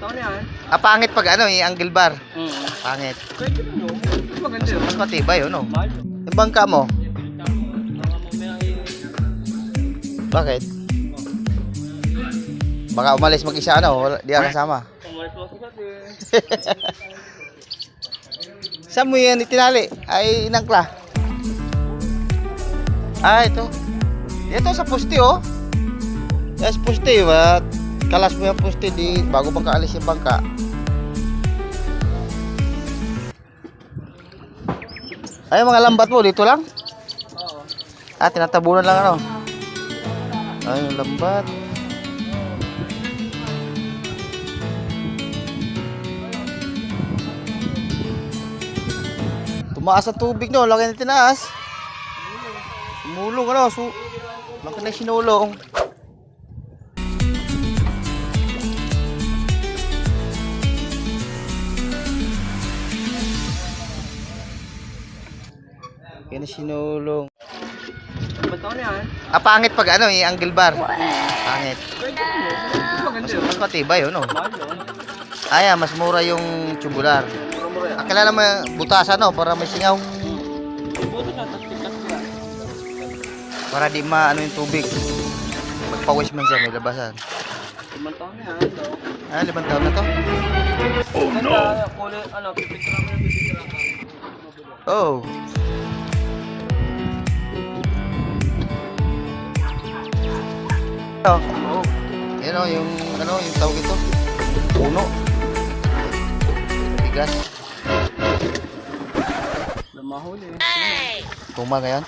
taon yan? Ah, pangit pag ano, yung angle bar. Mm. Pangit. Pwede rin yun. Mas maganda yun. mas matibay yun, no? Mahal yun. Yung bangka mo, eh. bakit? Baka umalis mag-isa, ano? Wala, di ka kasama. Umalis mo eh. Saan mo yan itinali? Ay, inangkla. Ah, ito. Ito sa puste, oh. Yes, puste, ba? Kalas mo yung puste di bago bang kaalis yung bangka. Ay, mga lambat mo, dito lang? Ah, tinatabunan lang ano. Ay, lambat. Tumaas ang tubig no, laki na tinaas. Sumulong ano, su laki na sinulong. Laki na sinulong. Yan? Ah, pangit pag ano, yung angle bar. Pangit. Mas Mas, matibay yun, no? Mahal yun. Ay, ah, mas mura yung tubular. Yan. Ah, kilala mo yung butasan, no? Para may singaw. Na, yan. Para di ma, ano yung tubig. Magpawis man siya, may labasan. Limang taon yan. no? Ah, limang taon na to? Ano, pipicture ako. Oh. Oh. Oh. Yung ano, yung tawag ito. Puno. Bigas. Lumahuli. Hey! Tuma ngayon.